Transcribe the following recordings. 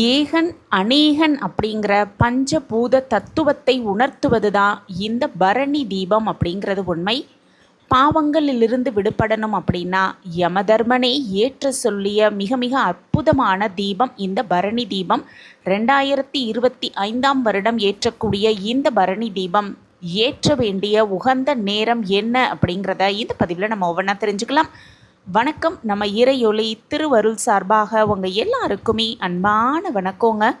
ஏகன் அநேகன் அப்படிங்கிற பஞ்சபூத தத்துவத்தை உணர்த்துவது தான் இந்த பரணி தீபம் அப்படிங்கிறது உண்மை. பாவங்களிலிருந்து விடுபடணும் அப்படின்னா யமதர்மனே ஏற்ற சொல்லிய மிக மிக அற்புதமான தீபம் இந்த பரணி தீபம். ரெண்டாயிரத்தி இருபத்தி ஐந்தாம் வருடம் ஏற்றக்கூடிய இந்த பரணி தீபம் ஏற்ற வேண்டிய உகந்த நேரம் என்ன அப்படிங்கிறத இந்த பதிவில் நம்ம ஒவ்வொன்றா தெரிஞ்சுக்கலாம். வணக்கம். நம்ம இறையொளி திருவருள் சார்பாக உங்கள் எல்லாருக்குமே அன்பான வணக்கங்க.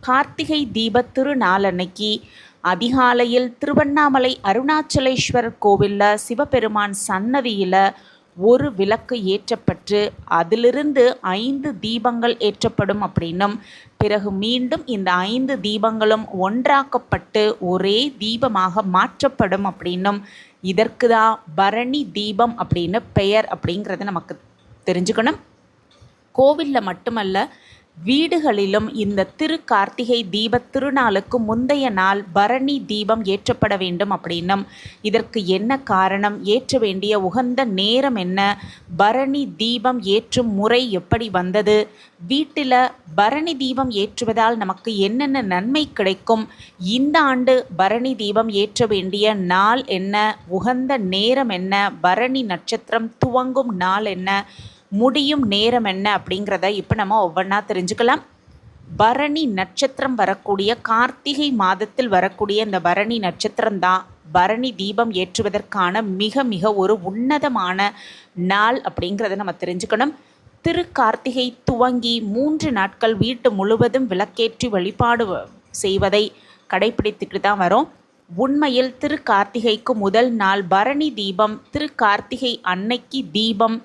கார்த்திகை தீப திருநாள் அன்னைக்கு அதிகாலையில் திருவண்ணாமலை அருணாச்சலேஸ்வரர் கோவிலில் சிவபெருமான் சன்னதியில் ஒரு விளக்கு ஏற்றப்பட்டு அதிலிருந்து ஐந்து தீபங்கள் ஏற்றப்படும் அப்படின்னும் பிறகு மீண்டும் இந்த ஐந்து தீபங்களும் ஒன்றாக்கப்பட்டு ஒரே தீபமாக மாற்றப்படும் அப்படின்னும் இதற்கு தான் பரணி தீபம் அப்படின்னு பெயர் அப்படிங்கிறத நமக்கு தெரிஞ்சுக்கணும். கோவிலில் மட்டுமல்ல வீடுகளிலும் இந்த திரு கார்த்திகை தீப திருநாளுக்கு முந்தைய நாள் பரணி தீபம் ஏற்றப்பட வேண்டும் அப்படின்னும். இதற்கு என்ன காரணம்? ஏற்ற வேண்டிய உகந்த நேரம் என்ன? பரணி தீபம் ஏற்றும் முறை எப்படி வந்தது? வீட்டில் பரணி தீபம் ஏற்றுவதால் நமக்கு என்னென்ன நன்மை கிடைக்கும்? இந்த ஆண்டு பரணி தீபம் ஏற்ற வேண்டிய நாள் என்ன? உகந்த நேரம் என்ன? பரணி நட்சத்திரம் துவங்கும் நாள் என்ன? முடியும் நேரம் என்ன அப்படிங்கிறத இப்போ நம்ம ஒவ்வொன்றா தெரிஞ்சுக்கலாம். பரணி நட்சத்திரம் வரக்கூடிய கார்த்திகை மாதத்தில் வரக்கூடிய இந்த பரணி நட்சத்திரம் தான் பரணி தீபம் ஏற்றுவதற்கான மிக மிக ஒரு உன்னதமான நாள் அப்படிங்கிறத நம்ம தெரிஞ்சுக்கணும். திரு கார்த்திகை துவங்கி மூன்று நாட்கள் வீட்டு முழுவதும் விளக்கேற்றி வழிபாடு செய்வதை கடைபிடித்துக்கிட்டு தான் வரும். உண்மையில் திரு கார்த்திகைக்கு முதல் நாள் பரணி தீபம் திரு கார்த்திகை அன்னைக்கு தீபம்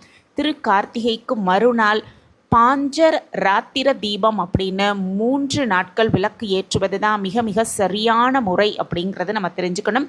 திரு கார்த்திகைக்கு மறுநாள் பாஞ்சர் ராத்திர தீபம் அப்படின்னு மூன்று நாட்கள் விளக்கு ஏற்றுவது தான் மிக மிக சரியான முறை அப்படிங்கிறத நம்ம தெரிஞ்சுக்கணும்.